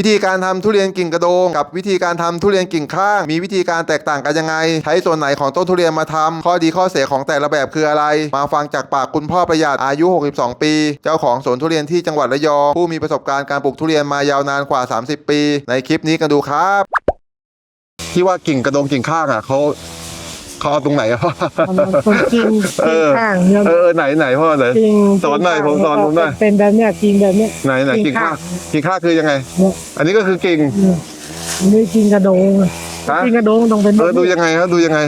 วิธีการทำทุเรียนกิ่งกระโดง กับวิธีการทำทุเรียนกิ่งข้าง มีวิธีการแตกต่างกันยังไง ใช้ส่วนไหนของต้นทุเรียนมาทำข้อดีข้อเสียของแต่ละแบบคืออะไร มาฟังจากปากคุณพ่อประหยัดอายุ 62 ปี เจ้าของสวนทุเรียนที่จังหวัดระยองผู้มีประสบการณ์การปลูกทุเรียนมายาวนานกว่า 30 ปี ในคลิปนี้กันดูครับ ที่ว่ากิ่งกระโดงกิ่งข้างอะเขา เขาเอาตรงไหนอะมันคนจริงเออข้างเนี่ยเออไหนไหนพ่อไหนจริงสอนหน่อยผมสอนผมหน่อยเป็นแบบเนี้ยจริงแบบเนี้ยไหนไหนกิ่กิ่งงข้าข้างงกิ่งข้างคือยังไงเนี่ยอันนี้ก็คือกิ่งเนี่ยอันนี่จริงกระโดงฮะจริงกระโดงต้องเป็นเออดูยังไงครับดูยังไง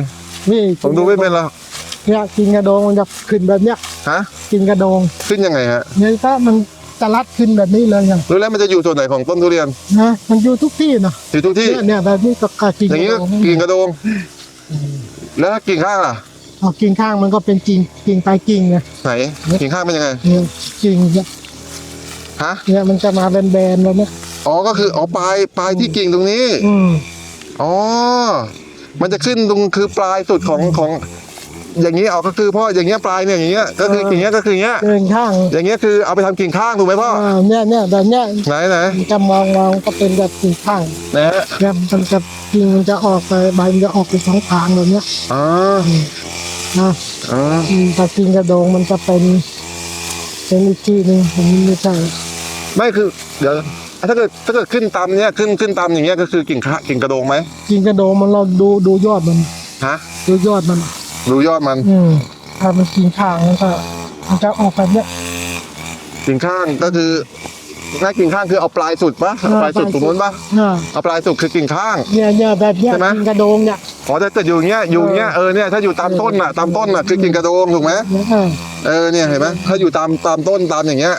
นี่ผมดูไม่เป็นหรอกเนี่ยจริงกระโดงมันจะขึ้นแบบเนี้ยฮะจริงกระโดงขึ้นยังไงฮะเนี่ยถ้ามันจะรัดขึ้นแบบนี้เลยอย่างรู้แล้วมันจะอยู่ส่วนไหนของต้นทุเรียนนะมันอยู่ทุกที่เนาะอยู่ทุกที่เนี่ยเนี่ยแบบนี้ก็กจริงอย่างนี้กก็ระโดงกิ่งกระโดง แล้วถ้ากิ่งข้างล่ะเอากิ่งข้างมันก็เป็นจริงกิ่งไปกิ่งไงไหนกิ่งข้างเป็นยังไงเนี่ยกิ่งเนี่ยฮะเนี่ยมันจะมาเป็นแบนๆแบบเนี้ยอ๋อก็คืออ๋อปลายปลายที่กิ่งตรงนี้อืมอ๋อมันจะขึ้นตรงคือปลายสุดของของ อย่างนี้เอาก็คือพ่ออย่างเงี้ยปลายเนี่ยอย่างเงี้ยก็คืออย่างเงี้ยก็คืออย่างเงี้ยเดินข้างอย่างเงี้ยคือเอาไปทำกิ่งข้างถูกไหมพ่ออ่าเนี่ยเนี่ยแบบเนี้ยไหนไหนมันจะมองมองก็เป็นแบบกิ่งข้างนะฮะเนี่ยมันจะกิ่งมันจะออกไปใบมันจะออกเป็นสองทางแบบเนี้ยอ๋อนะอ๋ออืมแต่กิ่งกระโดงมันจะเป็นเป็นอีกที่หนึ่งผมไม่ใช่ไม่คือเดี๋ยวถ้าเกิดถ้าเกิดขึ้นตามเนี้ยขึ้นขึ้นตามอย่างเงี้ยก็คือกิ่งข้ากิ่งกระโดงไหมกิ่งกระโดงมันเราดูดูยอดมัน ฮะดูยอดมัน ดูยอดมันอืมถ้ามันกิ่งข้างมันก็มันจะออกแบบเนี้ย กิ่งข้างก็คือหน้ากิ่งข้างคือเอาปลายสุดปะเอาปลายสุดตรงนู้นปะอ่าเอาปลายสุดคือกิ่งข้าง เนี่ยเนี่ยแบบเนี้ยใช่ไหม กิ่งกระโดงเนี่ยอ๋อแต่แต่อยู่อย่างเงี้ยอยู่อย่างเงี้ยเออเนี่ยถ้าอยู่ตามต้นน่ะตามต้นน่ะคือกิ่งกระโดงถูกไหมเนี่ยเออเออเนี่ยเห็นไหมถ้าอยู่ตามตามต้นตามอย่างเงี้ย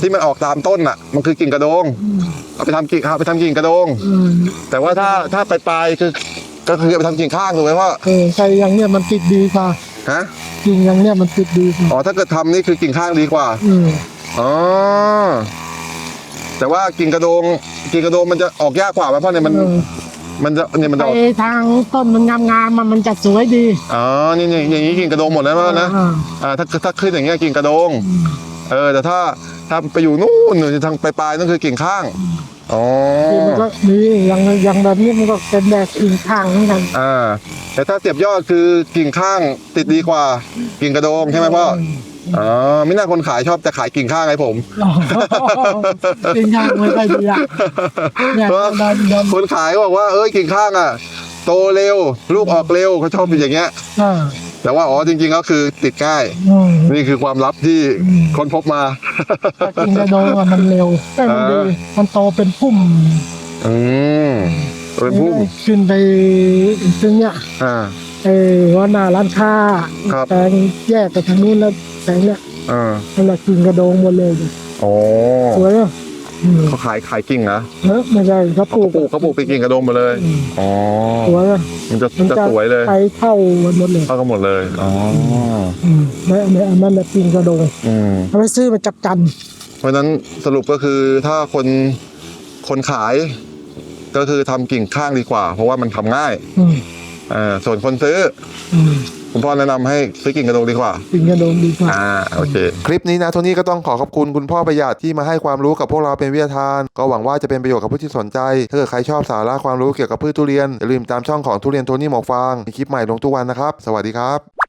ที่มันออกตามต้นน่ะ มันคือกิ่งกระโดงเอาไปทำกิ่งเอาไปทำกิ่งกระโดง อืมแต่ว่าถ้าถ้าปลายปลายคือ ก็คือเอาไปทำกิ่งข้างถูกไหมพ่อเออใช่อย่างเนี้ยมันติดดีกว่าฮะกิ่งอย่างเนี้ยมันติดดีกว่าอ๋อถ้าเกิดทำนี่คือกิ่งข้างดีกว่าอืมอ๋อแต่ว่ากิ่งกระโดงกิ่งกระโดงมันจะออกยากกว่าไหมเพราะเนี่ยมัน เออมันจะเนี่ยมันจะออกไปทางต้นมันงามๆมันมันจะสวยดีอ๋อนี่นี่อย่างนี้กิ่งกระโดงหมดแล้วนะอ่าอ่าถ้าถ้าขึ้นอย่างเงี้ยกิ่งกระโดง เออแต่ถ้าถ้าไปอยู่นู่นหรือทางปลายๆนั่นคือกิ่งข้าง อ๋อที่มันก็มีอย่างอย่างแบบนี้มันก็เป็นแบบกิ่งข้างเหมือนกันอ่า แต่ถ้าเสียบยอดคือกิ่งข้างติดดีกว่า กิ่งกระโดงใช่ไหมพ่ออ๋อไม่น่าคนขายชอบจะขายกิ่งข้างให้ผม กิ่งข้างไม่ค่อยดีอะเนี่ยเพราะเดินเดินคนขายบอกว่าเอ้ยกิ่งข้างอะ โตเร็ว ลูกออกเร็วเขาชอบเป็นอย่างเงี้ยอ่า แต่ว่าอ๋อจริงๆก็คือติดง่ายอืมนี่คือความลับที่ค้นพบมาถ้ากิ่งกระโดงอะมันเร็วแต่มันดีอ่ามันโตเป็นพุ่มอืมเป็นพุ่มขึ้นไปถึงเนี้ยอ่าเออว่าหน้าร้านค้าครับแปลงแยกไปทางนู้นแล้วแปลงเนี้ยอ่ามันละกิ่งกระโดงหมดเลยโอ้สวยอะอืม เขาขายขายกิ่งนะเนอะไม่ใช่เขาปลูเขากปลูกเขาปลูกเป็นกิ่งกระโดงหมาเลย อ๋อสวยอะมันจะมันจะจะสวยเลยไปเข้ากันหมดเลยเข้ากันหมดเลย อ๋ออืมไม่ไม่อันนั้นแหละกิ่งกระโดงอืมเอาไปซื้อมาจับจันเพราะฉะนั้นสรุปก็คือถ้าคนคนขาย ก็คือทำกิ่งข้างดีกว่า เพราะว่ามันทำง่าย อืมอ่าส่วนคนซื้อ อืม คุณพ่อแนะนำให้ซื้อกิ่งกระโดงดีกว่ากิ่งกระโดงดีกว่า อ่า โอเค คลิปนี้นะโทนี่ก็ต้องขอขอบคุณคุณพ่อประหยัดที่มาให้ความรู้กับพวกเราเป็นวิทยาทาน ก็หวังว่าจะเป็นประโยชน์กับผู้ที่สนใจ ถ้าเกิดใครชอบสาระความรู้เกี่ยวกับพืชทุเรียนอย่าลืมตามช่องของทุเรียนโทนี่หมอกฟางมีคลิปใหม่ลงทุกวันนะครับ สวัสดีครับ